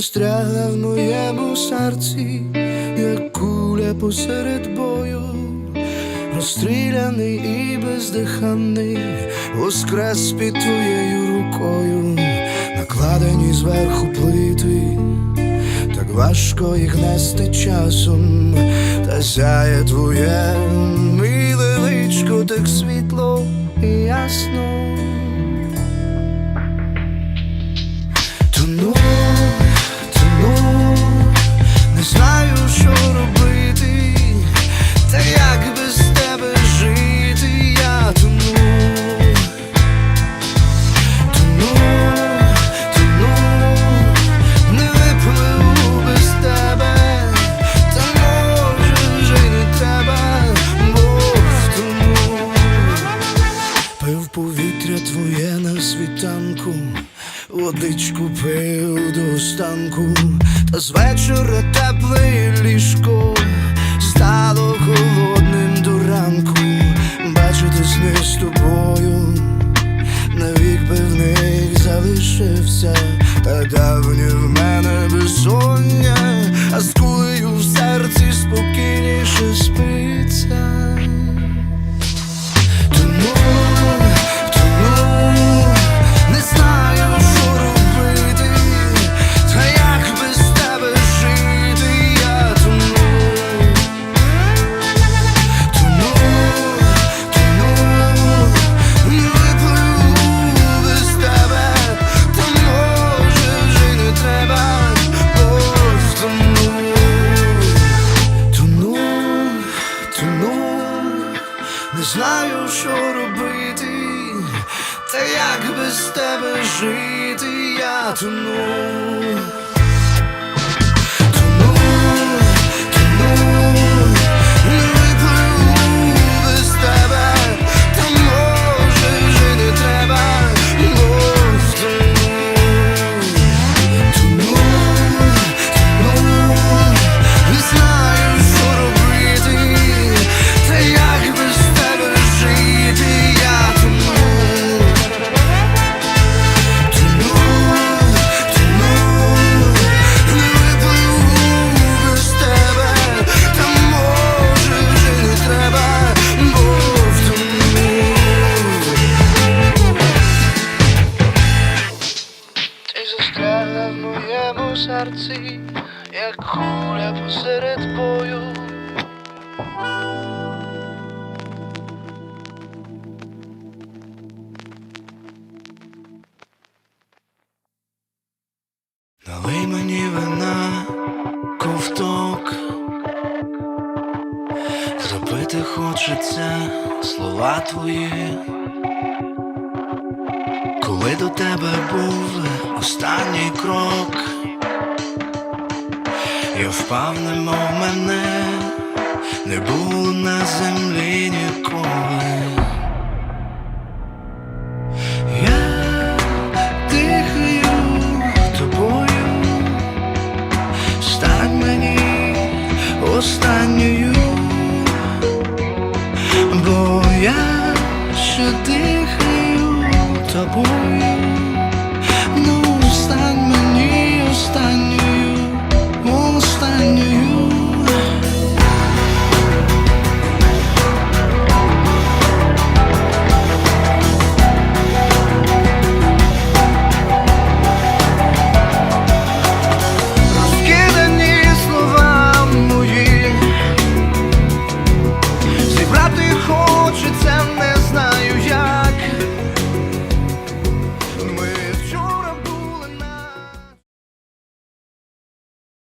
застрягла в моєму серці, як куля посеред бою, розстріляний і бездиханий, воскрес під твоєю рукою, накладені зверху плити, так важко їх нести часом, та сяє твоє миле личко, так світло і ясно. Та як без тебе жити, я тону, не випливу без тебе, та може вже не треба, бо втону. Пив повітря твоє на світанку, водичку пив до останку, та з вечора тепле залишився, та давнє в мене безсоння, а з кулею в серці спокійніше спиться. Знаю, що робити, та як без тебе жити, я тону. Застрягла в моєму серці, як куля посеред бою. Налий мені вина, ковток. Зробити хочеться слова твої. Коли до тебе був останній крок, я впав, немов мене, не було на землі ніколи. 别